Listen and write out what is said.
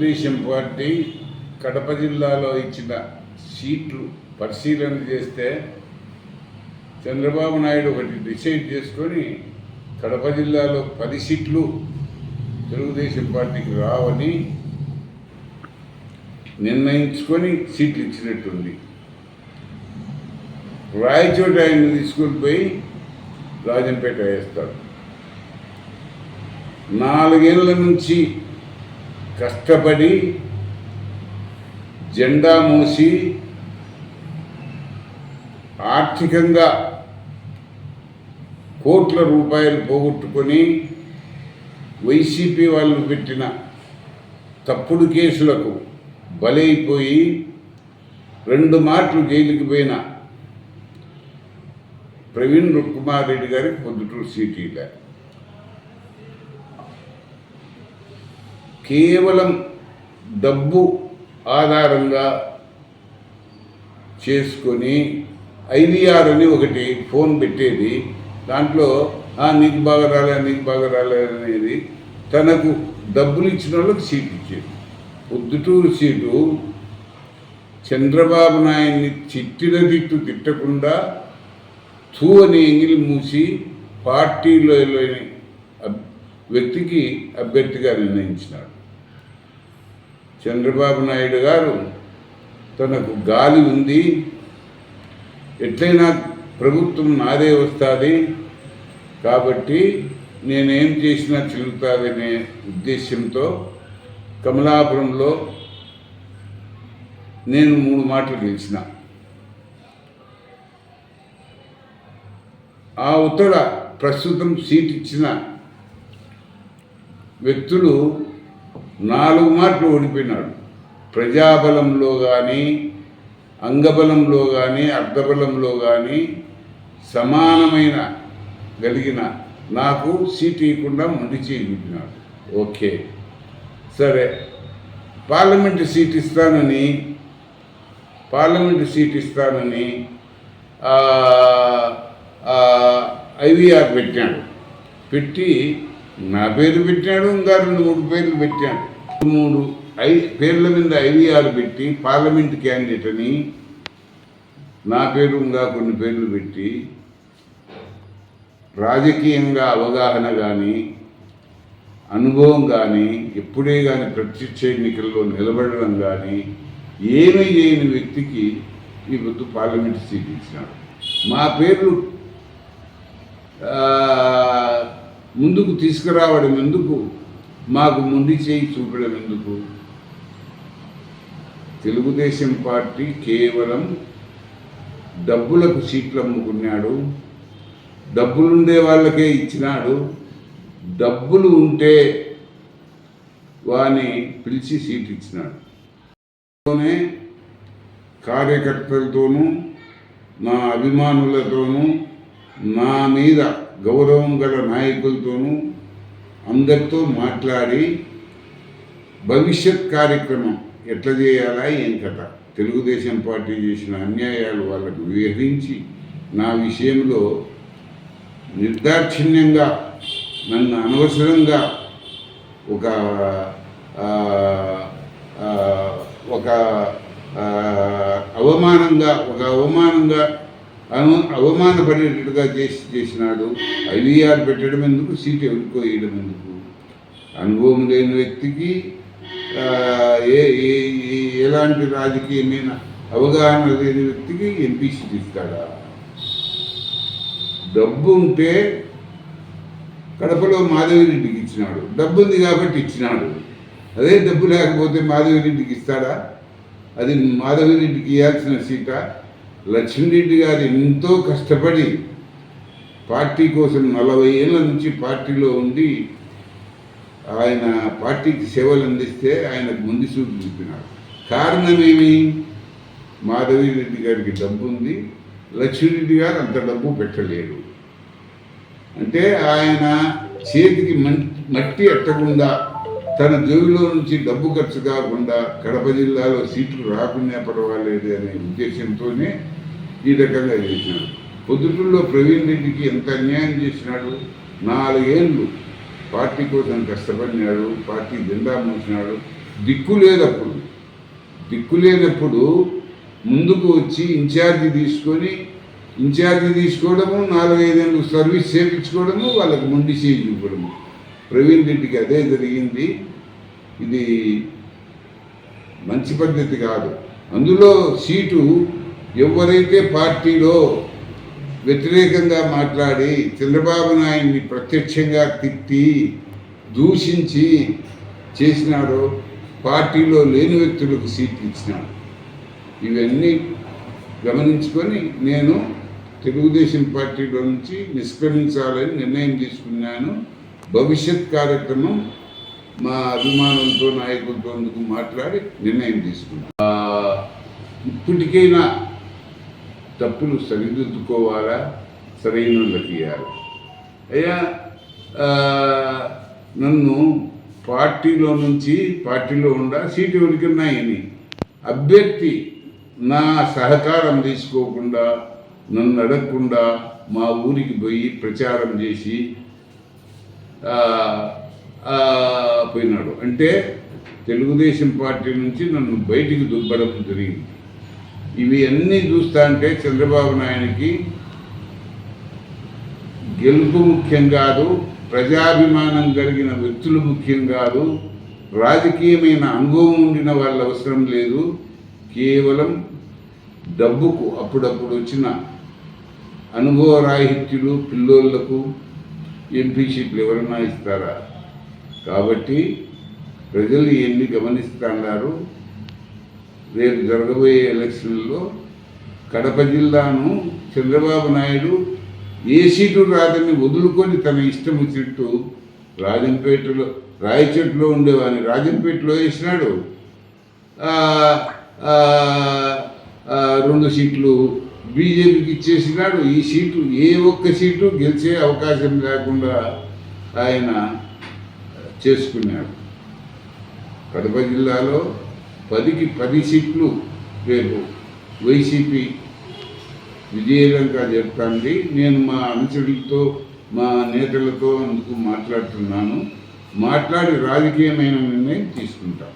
Telugu Desam party Kadapa జిల్లాలో ఇచ్చిన సీట్లు పరిశీలన చేస్తే చంద్రబాబు నాయుడు ఒకటి డిసైడ్ చేసుకొని కడప జిల్లాలో పది సీట్లు తెలుగుదేశం పార్టీకి రావని నిర్ణయించుకొని సీట్లు ఇచ్చినట్టుంది. రాయచోట ఆయన తీసుకుని పోయి రాజంపేట వేస్తాడు నాలుగేళ్ళ నుంచి కష్టపడి జెండా మూసి ఆర్థికంగా కోట్ల రూపాయలు పోగొట్టుకొని వైసీపీ వాళ్ళు పెట్టిన తప్పుడు కేసులకు బలైపోయి రెండు మాటలు జైలుకి పోయిన ప్రవీణ్ కుమార్ రెడ్డి గారికి పొద్దుటూరు సీట్ గారు కేవలం డబ్బు ఆధారంగా చేసుకొని ఐవీఆర్ అని ఒకటి ఫోన్ పెట్టేది. దాంట్లో "ఆ, నీకు బాగా రాలే నీకు బాగా రాలే అనేది తనకు డబ్బులు ఇచ్చిన వాళ్ళకి సీట్ ఇచ్చేది. పొద్దుటూరు సీటు చంద్రబాబు నాయుడిని తిట్టిన తిట్టు తిట్టకుండా తూ అని ఎంగిలి మూసి పార్టీలో లేని అబ్- వ్యక్తికి అభ్యర్థిగా నిర్ణయించినాడు. చంద్రబాబు నాయుడు గారు తనకు గాలి ఉంది. ఎట్లయినా ప్రభుత్వం నాదే వస్తుంది. కాబట్టి నేనేం చేసినా చెల్లుతాదనే ఉద్దేశంతో కమలాపురంలో నేను మూడు మాటలు గెలిచిన. ఆ ఉత్తర ప్రస్తుతం సీట్ ఇచ్చిన వ్యక్తులు నాలుగు మార్పులు ఓడిపోయినాడు. ప్రజాబలంలో కానీ అంగబలంలో కానీ అర్ధబలంలో కానీ సమానమైన కలిగిన నాకు సీట్ ఇవ్వకుండా మొండి చేయగలిగినాడు ఓకే. సరే. పార్లమెంటు సీట్ ఇస్తానని పార్లమెంటు సీట్ ఇస్తానని ఐవీఆర్ పెట్టాడు పెట్టి నా పేరు పెట్టాడు ఇంకా రెండు మూడు పేర్లు పెట్టాడు. మూడు ఐ పేర్ల మీద ఐడియాలు పెట్టి పార్లమెంట్ క్యాండిడేట్ అని నా పేరు ఇంకా కొన్ని పేర్లు పెట్టి రాజకీయంగా అవగాహన కానీ అనుభవం కానీ ఎప్పుడే కానీ ప్రత్యక్ష ఎన్నికల్లో నిలబడడం కానీ ఏమీ చేయని వ్యక్తికి ఈ పొద్దు పార్లమెంట్ సీట్ ఇచ్చినాడు. మా పేర్లు ముందుకు తీసుకురావడం ఎందుకు? మాకు ముందు చేయి చూపడం ఎందుకు? తెలుగుదేశం పార్టీ కేవలం డబ్బులకు సీట్లు అమ్ముకున్నాడు డబ్బులుండే వాళ్ళకే ఇచ్చినాడు. డబ్బులు ఉంటే వాని పిలిచి సీట్ ఇచ్చినాడు కార్యకర్తలతోనూ నా అభిమానులతోనూ నా మీద గౌరవం గల నాయకులతోనూ అందరితో మాట్లాడి భవిష్యత్ కార్యక్రమం ఎట్లా చేయాలా ఏం కథ? తెలుగుదేశం పార్టీ చేసిన అన్యాయాలు వాళ్ళకు వివరించి నా విషయంలో నిర్దాక్షిణ్యంగా నన్ను అనవసరంగా ఒక ఒక అవమానంగా ఒక అవమానంగా అను అవమానపడేటట్టుగా చేసి చేసినాడు. ఐవీఆర్ పెట్టడం ఎందుకు? సీట్ ఎవరికో వేయడం ఎందుకు? అనుభవం లేని వ్యక్తికి ఏ ఎలాంటి రాజకీయమైన అవగాహన లేని వ్యక్తికి ఎంపీ సీట్ ఇస్తాడా? డబ్బు ఉంటే కడపలో మాధవిరెడ్డికి ఇచ్చినాడు. డబ్బు ఉంది కాబట్టి ఇచ్చినాడు. అదే డబ్బు లేకపోతే మాధవిరెడ్డికి ఇస్తాడా? అది మాధవిరెడ్డికి ఇవ్వాల్సిన సీటా? లక్ష్మీరెడ్డి గారు ఎంతో కష్టపడి పార్టీ కోసం నలభై ఏళ్ళ నుంచి పార్టీలో ఉండి ఆయన పార్టీకి సేవలు అందిస్తే ఆయనకు ముందు చూపు చూపినాడు కారణమేమి? మాధవిరెడ్డి గారికి డబ్బు ఉంది. లక్ష్మీరెడ్డి గారు అంత డబ్బు పెట్టలేరు అంటే ఆయన చేతికి మం- మట్టి ఎట్టకుండా తన జోబిలో నుంచి డబ్బు ఖర్చు కాకుండా కడప జిల్లాలో సీట్లు రాకుండా పర్వాలేదు అనే ఉద్దేశంతోనే ఈ రకంగా చేసినాడు పొద్దుటూరులో ప్రవీణ్ రెడ్డికి ఎంత అన్యాయం చేసినాడు? నాలుగేళ్ళు పార్టీ కోసం కష్టపడినాడు పార్టీ జెండా మూసినాడు. దిక్కు లేనప్పుడు దిక్కు లేనప్పుడు ముందుకు వచ్చి ఇన్ఛార్జి తీసుకొని ఇన్ఛార్జి తీసుకోవడము నాలుగైదేళ్ళు సర్వీస్ చేయించుకోవడము వాళ్ళకి మొండి చేయించుకోవడము ప్రవీణ్ రెడ్డికి అదే జరిగింది. ఇది మంచి పద్ధతి కాదు. అందులో సీటు ఎవరైతే పార్టీలో వ్యతిరేకంగా మాట్లాడి చంద్రబాబు నాయుడిని ప్రత్యక్షంగా తిట్టి దూషించి చేసినాడో పార్టీలో లేని వ్యక్తులకు సీట్లు ఇచ్చినాడు. ఇవన్నీ గమనించుకొని నేను తెలుగుదేశం పార్టీలో నుంచి నిష్క్రమించాలని నిర్ణయం తీసుకున్నాను. భవిష్యత్ కార్యక్రమం మా అభిమానులతో నాయకులతో అందుకు మాట్లాడి నిర్ణయం తీసుకున్నాం. ఇప్పటికైనా తప్పులు సరిదిద్దుకోవాలా? సరైన వాళ్ళకి ఇవ్వాలి అయ్యా నన్ను పార్టీలో నుంచి పార్టీలో ఉండ సీటు ఎవరికన్నాయని అభ్యర్థి నా సహకారం తీసుకోకుండా నన్ను అడగకుండా మా ఊరికి పోయి ప్రచారం చేసి పోయినాడు. అంటే తెలుగుదేశం పార్టీ నుంచి నన్ను బయటికి దుబ్బడం జరిగింది. ఇవి అన్నీ చూస్తా అంటే చంద్రబాబు నాయుడికి గెలుపు ముఖ్యం కాదు ప్రజాభిమానం కలిగిన వ్యక్తులు ముఖ్యం కాదు రాజకీయమైన అనుభవం ఉండిన వాళ్ళ అవసరం లేదు. కేవలం డబ్బుకు అప్పుడప్పుడు వచ్చిన అనుభవ రాహిత్యులు పిల్లోళ్ళకు ఎంపీ ఎవరన్నా ఇస్తారా? కాబట్టి ప్రజలు ఎన్ని గమనిస్తున్నారు రేపు జరగబోయే ఎలక్షన్లో కడప జిల్లాను చంద్రబాబు నాయుడు ఏ సీటు రాదని వదులుకొని తన ఇష్టం వచ్చినట్టు రాజంపేటలో రాయచెట్లో ఉండేవాడిని. రాజంపేటలో వేసినాడు. రెండు సీట్లు బీజేపీకి ఇచ్చేసినాడు. ఈ సీటు ఏ ఒక్క సీటు గెలిచే అవకాశం లేకుండా ఆయన చేసుకున్నాడు. కడప జిల్లాలో పదికి పది సీట్లు రేపు వైసీపీ విజయవంతంగా చెప్తాంది. నేను మా అనుచరులతో మా నేతలతో అందుకు మాట్లాడుతున్నాను. మాట్లాడి రాజకీయమైన నిర్ణయం తీసుకుంటాం.